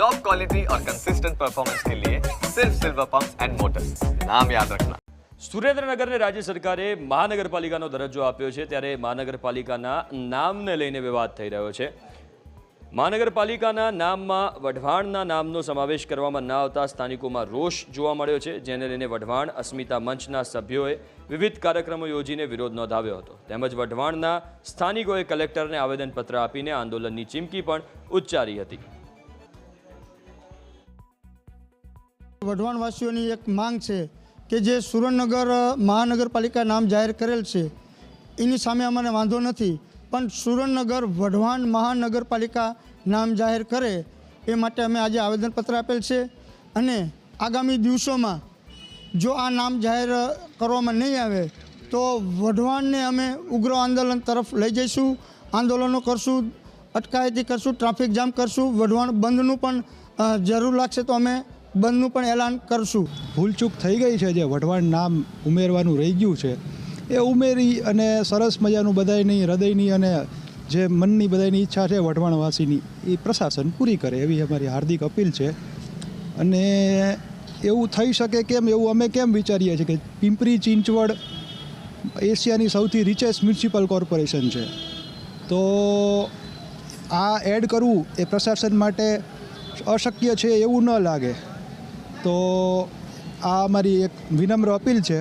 Top quality और consistent performance के लिए सिर्फ सिल्वर पंप एंड मोटर्स नाम याद रखना સુરેન્દ્રનગરને રાજ્ય સરકારે મહાનગરપાલિકાનો દરજ્જો આપ્યો છે ત્યારે મહાનગરપાલિકાના નામને લઈને વિવાદ થઈ રહ્યો છે મહાનગરપાલિકાના નામમાં વઢવાણના નામનો સમાવેશ કરવામાં ન આવતા સ્થાનિકોમાં રોષ જોવા મળ્યો છે જેને લઈને વઢવાણ અસ્મિતા મંચના સભ્યોએ વિવિધ કાર્યક્રમો યોજીને વિરોધ નોંધાવ્યો હતો તેમજ વઢવાણના સ્થાનિકોએ કલેક્ટરને આવેદનપત્ર આપીને આંદોલનની ચીમકી પણ ઉચ્ચારી હતી વઢવાણવાસીઓની એક માંગ છે કે જે સુરેન્દ્રનગર મહાનગરપાલિકા નામ જાહેર કરેલ છે, એની સામે અમને વાંધો નથી, પણ સુરેન્દ્રનગર વઢવાણ મહાનગરપાલિકા નામ જાહેર કરે એ માટે અમે આજે આવેદનપત્ર આપેલ છે અને આગામી દિવસોમાં જો આ નામ જાહેર કરવામાં નહીં આવે, તો વઢવાણને અમે ઉગ્ર આંદોલન તરફ લઈ જઈશું, આંદોલનો કરશું, અટકાયતી કરશું, ટ્રાફિક જામ કરશું, વઢવાણ બંધનું પણ જરૂર લાગશે તો અમે બંધનું પણ એલાન કરશું. ભૂલચૂક થઈ ગઈ છે જે વઢવાણ નામ ઉમેરવાનું રહી ગયું છે. એ ઉમેરી અને સરસ મજાનું બધાની હૃદયની અને જે મનની બધાયની ઈચ્છા છે વઢવાણવાસીની, એ પ્રશાસન પૂરી કરે એવી અમારી હાર્દિક અપીલ છે. અને એવું થઈ શકે કેમ, એવું અમે કેમ વિચારીએ છીએ કે પિંપરી, ચિંચવડ એશિયાની સૌથી રિચેસ્ટ મ્યુનિસિપલ કોર્પોરેશન છે. તો આ એડ કરવું એ પ્રશાસન માટે અશક્ય છે એવું ન લાગે. તો આ અમારી એક વિનમ્ર અપીલ છે.